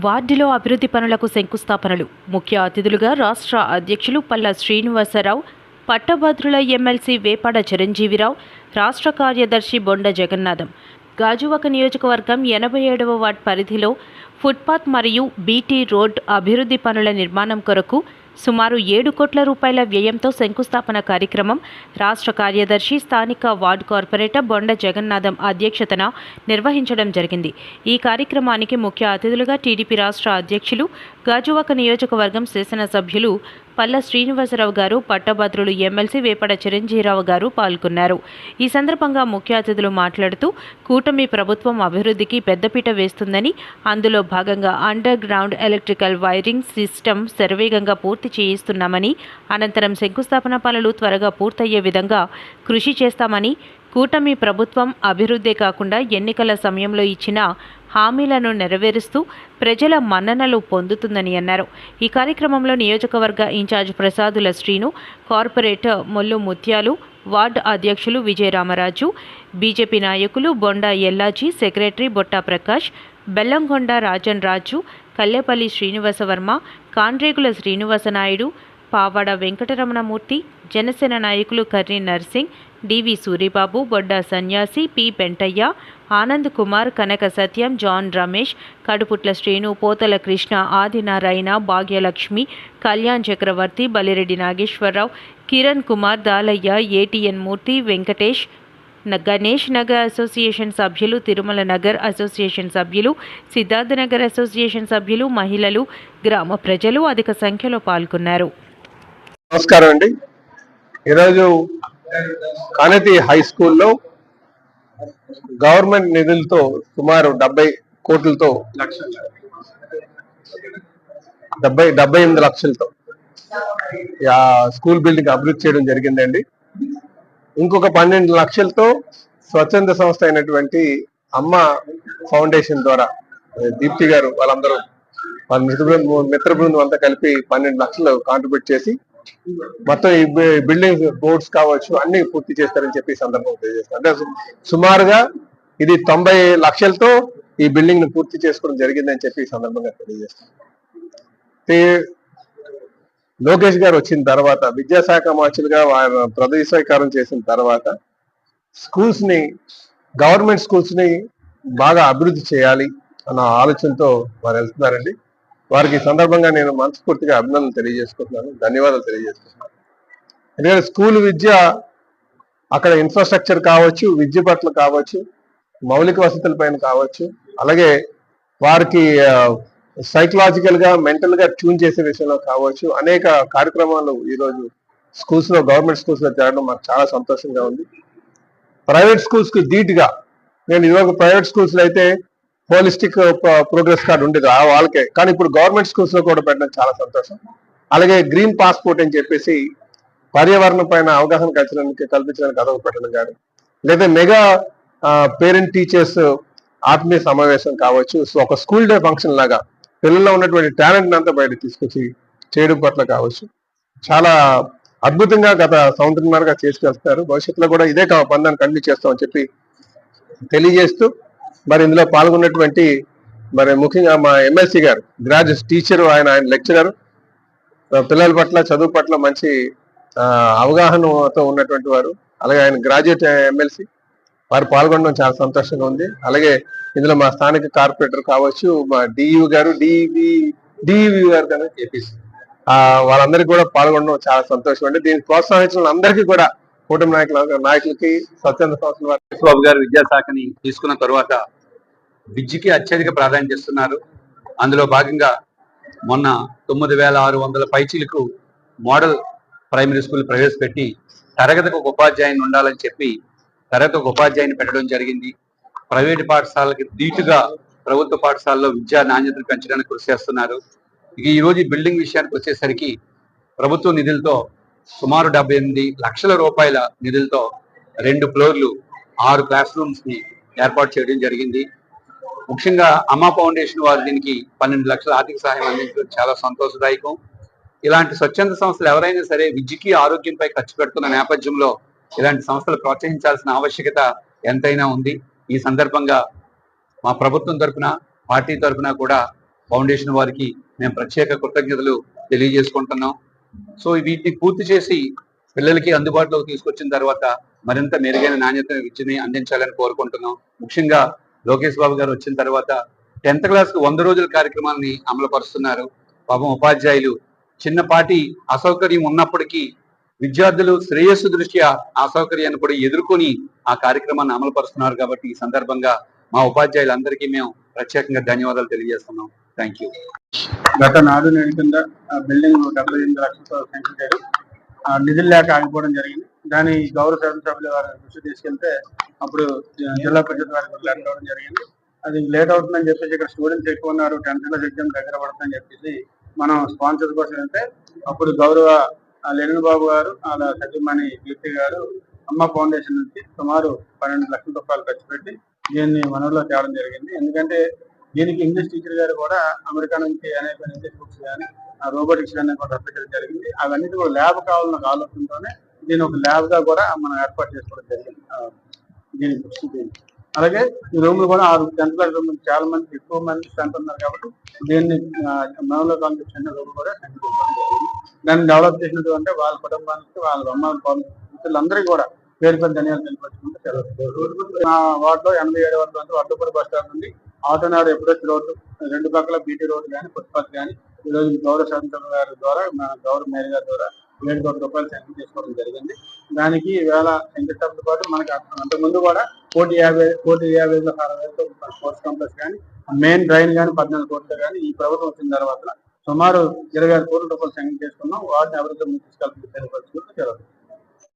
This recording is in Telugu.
వార్డులో అభివృద్ధి పనులకు శంకుస్థాపనలు. ముఖ్య అతిథులుగా రాష్ట్ర అధ్యక్షులు పల్లా శ్రీనివాసరావు పట్టభద్రుల ఎమ్మెల్సీ వేపాడ చిరంజీవిరావు రాష్ట్ర కార్యదర్శి బొండ జగన్నాథం. గాజువాక నియోజకవర్గం ఎనభై ఏడవ వార్డ్ పరిధిలో ఫుట్పాత్ మరియు బీటీ రోడ్ అభివృద్ధి పనుల నిర్మాణం కొరకు సుమారు ఏడు కోట్ల రూపాయల వ్యయంతో శంకుస్థాపన కార్యక్రమం. రాష్ట్ర కార్యదర్శి స్థానిక వార్డు కార్పొరేటర్ బొండ జగన్నాథం అధ్యక్షతన నిర్వహించడం జరిగింది. ఈ కార్యక్రమానికి ముఖ్య అతిథులుగా టీడీపీ రాష్ట్ర అధ్యక్షులు గాజువాక నియోజకవర్గం శాసనసభ్యులు పల్ల శ్రీనివాసరావు గారు పట్టభద్రులు ఎమ్మెల్సీ వేపడ చిరంజీరావు గారు పాల్గొన్నారు. ఈ సందర్భంగా ముఖ్య అతిథులు మాట్లాడుతూ కూటమి ప్రభుత్వం అభివృద్ధికి పెద్దపీట వేస్తుందని అందులో భాగంగా under ground electrical wiring system శరవేగంగా పూర్తి చేయిస్తున్నామని అనంతరం శంకుస్థాపన పనులు త్వరగా పూర్తయ్యే విధంగా కృషి చేస్తామని కూటమి ప్రభుత్వం అభివృద్ధే కాకుండా ఎన్నికల సమయంలో ఇచ్చిన హామీలను నెరవేరుస్తూ ప్రజల మన్ననలు పొందుతుందని అన్నారు. ఈ కార్యక్రమంలో నియోజకవర్గ incharge Prasadula Srinu corporator Mollu Mutyalu ward అధ్యక్షులు విజయరామరాజు బీజేపీ నాయకులు బొండా ఎల్లాజీ సెక్రటరీ బొట్టా ప్రకాష్ బెల్లంకొండ రాజన్ రాజు కల్లేపల్లి శ్రీనివాసవర్మ కాండ్రేగుల శ్రీనివాసనాయుడు పావాడ వెంకటరమణమూర్తి జనసేన నాయకులు Karri Narsing D V Suribabu Bodda Sanyasi P Pentaiah Anand Kumar Kanaka Satyam John Ramesh Kaduputla Srinu Potala Krishna Adinarayana Bhagyalakshmi Kalyan Chakravarthi Balireddy Nageswararao Kiran Kumar Dalaiah ATN Murthy Venkatesh Ganesh Nagar association సభ్యులు తిరుమల నగర్ అసోసియేషన్ సభ్యులు సిద్ధార్థ నగర్ అసోసియేషన్ సభ్యులు మహిళలు గ్రామ ప్రజలు అధిక సంఖ్యలో పాల్గొన్నారు. నమస్కారం అండి. ఈరోజు కానతి హై స్కూల్లో గవర్నమెంట్ నిధులతో సుమారు డెబ్బై కోట్లతో డెబ్బై డెబ్బై ఎనిమిది లక్షలతో స్కూల్ బిల్డింగ్ అభివృద్ధి చేయడం జరిగిందండి. ఇంకొక పన్నెండు లక్షలతో స్వచ్ఛంద సంస్థ అయినటువంటి అమ్మ ఫౌండేషన్ ద్వారా దీప్తి గారు వాళ్ళందరూ వాళ్ళ మిత్ర బృందం మిత్ర బృందం అంతా కలిపి పన్నెండు లక్షలు కాంట్రిబ్యూట్ చేసి మొత్తం ఈ బిల్డింగ్ బోర్డ్స్ కావచ్చు అన్ని పూర్తి చేస్తారని చెప్పి సందర్భంగా తెలియజేస్తాను అంటే సుమారుగా ఇది తొంభై లక్షలతో ఈ బిల్డింగ్ను పూర్తి చేసుకోవడం జరిగిందని చెప్పి సందర్భంగా తెలియజేస్తారు లోకేష్ గారు వచ్చిన తర్వాత విద్యాశాఖ మార్చులుగా వారు ప్రదేశీకరణ చేసిన తర్వాత స్కూల్స్ని గవర్నమెంట్ స్కూల్స్ని బాగా అభివృద్ధి చేయాలి అన్న ఆలోచనతో వారు వెళ్తున్నారండి. వారికి ఈ సందర్భంగా నేను మనస్ఫూర్తిగా అభినందనలు తెలియజేసుకుంటున్నాను. ధన్యవాదాలు తెలియజేసుకుంటున్నాను. ఎందుకంటే స్కూల్ విద్య అక్కడ ఇన్ఫ్రాస్ట్రక్చర్ కావచ్చు విద్య పట్ల కావచ్చు మౌలిక వసతుల పైన కావచ్చు అలాగే వారికి సైకలాజికల్గా మెంటల్గా ట్యూన్ చేసే విషయంలో కావచ్చు అనేక కార్యక్రమాలు ఈరోజు స్కూల్స్లో గవర్నమెంట్ స్కూల్స్లో జరగడం మాకు చాలా సంతోషంగా ఉంది. ప్రైవేట్ స్కూల్స్కి ధీటుగా నేను ఇదివరకు ప్రైవేట్ స్కూల్స్లో అయితే హోలిస్టిక్ ప్రోగ్రెస్ కార్డు ఉండేది ఆ వాళ్ళకే. కానీ ఇప్పుడు గవర్నమెంట్ స్కూల్స్లో కూడా పెట్టడం చాలా సంతోషం. అలాగే గ్రీన్ పాస్పోర్ట్ అని చెప్పేసి పర్యావరణం పైన అవగాహన కల్చడానికి కల్పించడానికి అదొక పెట్టడం కానీ లేదా మెగా పేరెంట్ టీచర్స్ ఆత్మీయ సమావేశం కావచ్చు. సో ఒక స్కూల్ డే ఫంక్షన్ లాగా పిల్లల్లో ఉన్నటువంటి టాలెంట్ అంతా బయట తీసుకొచ్చి చేయడం పట్ల కావచ్చు. చాలా అద్భుతంగా గత సంవత్సరంగా చేసుకెళ్తున్నారు భవిష్యత్తులో కూడా ఇదే కా- పందాన్ని కంటిన్యూ చేస్తామని చెప్పి తెలియజేస్తూ మరి ఇందులో పాల్గొన్నటువంటి మరి ముఖ్యంగా మా ఎమ్మెల్సీ గారు గ్రాడ్యుయేట్ టీచర్ ఆయన ఆయన లెక్చరర్ పిల్లల పట్ల చదువు పట్ల మంచి అవగాహనతో ఉన్నటువంటి వారు అలాగే ఆయన గ్రాడ్యుయేట్ ఎమ్మెల్సీ. వారు పాల్గొనడం చాలా సంతోషంగా ఉంది. అలాగే ఇందులో మా స్థానిక కార్పొరేటర్ కావచ్చు మా డియు గారు డివి డివి గారు కదా ఆ వాళ్ళందరికీ కూడా పాల్గొనడం చాలా సంతోషం అండి. దీన్ని ప్రోత్సహించిన అందరికీ కూడా కూటమి నాయకుల నాయకులకి స్వచ్ఛంద సంస్థల వారికి బాబు గారు విద్యాశాఖని తీసుకున్న తరువాత విద్యకి అత్యధిక ప్రాధాన్యత ఇస్తున్నారు. అందులో భాగంగా మొన్న తొమ్మిది వేల ఆరు వందల పైచీలకు మోడల్ ప్రైమరీ స్కూల్ ప్రవేశపెట్టి తరగతికి ఒక ఉపాధ్యాయుని ఉండాలని చెప్పి తరగతి ఒక ఉపాధ్యాయుని పెట్టడం జరిగింది. ప్రైవేటు పాఠశాలకి ధీటుగా ప్రభుత్వ పాఠశాలలో విద్యా నాణ్యతను పెంచడానికి కృషి చేస్తున్నారు. ఇక ఈ రోజు బిల్డింగ్ విషయానికి వచ్చేసరికి ప్రభుత్వ నిధులతో సుమారు డెబ్బై ఎనిమిది లక్షల రూపాయల నిధులతో రెండు ఫ్లోర్లు ఆరు క్లాస్ రూమ్స్ని ఏర్పాటు చేయడం జరిగింది. ముఖ్యంగా అమ్మ ఫౌండేషన్ వారు దీనికి పన్నెండు లక్షల ఆర్థిక సహాయం అందించడం చాలా సంతోషదాయకం. ఇలాంటి స్వచ్ఛంద సంస్థలు ఎవరైనా సరే విద్యకి ఆరోగ్యంపై ఖర్చు పెడుతున్న నేపథ్యంలో ఇలాంటి సంస్థలు ప్రోత్సహించాల్సిన ఆవశ్యకత ఎంతైనా ఉంది. ఈ సందర్భంగా మా ప్రభుత్వం తరఫున పార్టీ తరపున కూడా ఫౌండేషన్ వారికి మేము ప్రత్యేక కృతజ్ఞతలు తెలియజేసుకుంటున్నాం. సో వీటిని పూర్తి చేసి పిల్లలకి అందుబాటులోకి తీసుకొచ్చిన తర్వాత మరింత మెరుగైన నాణ్యత విద్యని అందించాలని కోరుకుంటున్నాం. ముఖ్యంగా లోకేష్ బాబు గారు వచ్చిన తర్వాత టెన్త్ క్లాస్కు వంద రోజుల కార్యక్రమాన్ని అమలు పరుస్తున్నారు పాపం ఉపాధ్యాయులు చిన్నపాటి అసౌకర్యం ఉన్నప్పటికీ విద్యార్థులు శ్రేయస్సు దృష్ట్యా అసౌకర్యాన్ని కూడా ఎదుర్కొని ఆ కార్యక్రమాన్ని అమలుపరుస్తున్నారు కాబట్టి ఈ సందర్భంగా మా ఉపాధ్యాయులందరికీ మేము ప్రత్యేకంగా ధన్యవాదాలు తెలియజేస్తున్నాం. థ్యాంక్ యూ గత నాడు నేడు కింద ఆ బిల్డింగ్ డెబ్బై ఎనిమిది లక్షలతో శాంక్షన్ చేయడం ఆ నిధులు లేక ఆగిపోవడం జరిగింది. దాని గౌరవ శాసనసభ్యుల వారి దృష్టి తీసుకెళ్తే అప్పుడు జిల్లా పరిషత్ వారికి కూడా లేట్ జరిగింది. అది లేట్ అవుతుందని చెప్పేసి ఇక్కడ స్టూడెంట్స్ ఎక్కువ ఉన్నారు టెన్త్ క్లాస్ ఎగ్జామ్ దగ్గర పడుతుందని చెప్పేసి మనం స్పాన్సర్ కోసం వెళ్తే అప్పుడు గౌరవ లెనిన్ బాబు గారు అలా సత్యమణి కీర్తి గారు అమ్మ ఫౌండేషన్ నుంచి సుమారు పన్నెండు లక్షల రూపాయలు ఖర్చు పెట్టి దీన్ని మనలో తేవడం జరిగింది. ఎందుకంటే దీనికి ఇంగ్లీష్ టీచర్ గారు కూడా అమెరికా నుంచి అనేక ఇంగ్లీష్ బుక్స్ కానీ ఆ రోబోటిక్స్ కానీ కూడా రప్పించడం జరిగింది. అవన్నీ కూడా ల్యాబ్ కావాలన్న ఆలోచనతోనే దీని ఒక ల్యాబ్గా కూడా మనం ఏర్పాటు చేసుకోవడం జరిగింది. దీని బుక్స్ దీన్ని. అలాగే ఈ రూమ్ కూడా ఆరు టెన్త్ క్లాస్ రూమ్ చాలా మంది ఎక్కువ మంది స్ట్రెంత్ ఉన్నారు కాబట్టి దీన్ని మనలో కాలేజ్ చిన్న రూమ్ కూడా జరిగింది. దాన్ని డెవలప్ చేసినటువంటి వాళ్ళ కుటుంబానికి వాళ్ళ అమ్మ వీళ్ళందరికీ కూడా పేరు పేరు ధన్యవాదాలు తెలియపరుచుకుంటూ సెలవు. మా ఎనభై ఏడు వరకు అంటే వడ్డపూడి బస్ స్టాండ్ నుండి ఆటోనాడు ఎప్పుడొచ్చి రోడ్డు రెండు పక్కల బీటీ రోడ్డు కానీ ఫుట్పాత్ కానీ ఈ రోజు గౌరవ శాంతం గారి ద్వారా మన గౌరవ మేయర్ గారి ద్వారా ఏడు కోట్ల రూపాయలు శాంక్షన్ చేసుకోవడం జరిగింది. దానికి వేళ శంకుస్థాపనతో పాటు మనకి అంతకుముందు కూడా కోటి యాభై కోటి యాభై వేల అరవై వేలతో స్పోర్ట్స్ కాంప్లెక్స్ కానీ మెయిన్ డ్రైన్ కానీ పద్నాలుగు కోట్లు కానీ ఈ ప్రభుత్వం వచ్చిన తర్వాత సుమారు ఇరవై ఆరు కోట్ల రూపాయలు శాంక్షన్ చేసుకున్నాం. వాటిని అభివృద్ధి తీసుకెళ్తుంది జరుగుతుంది.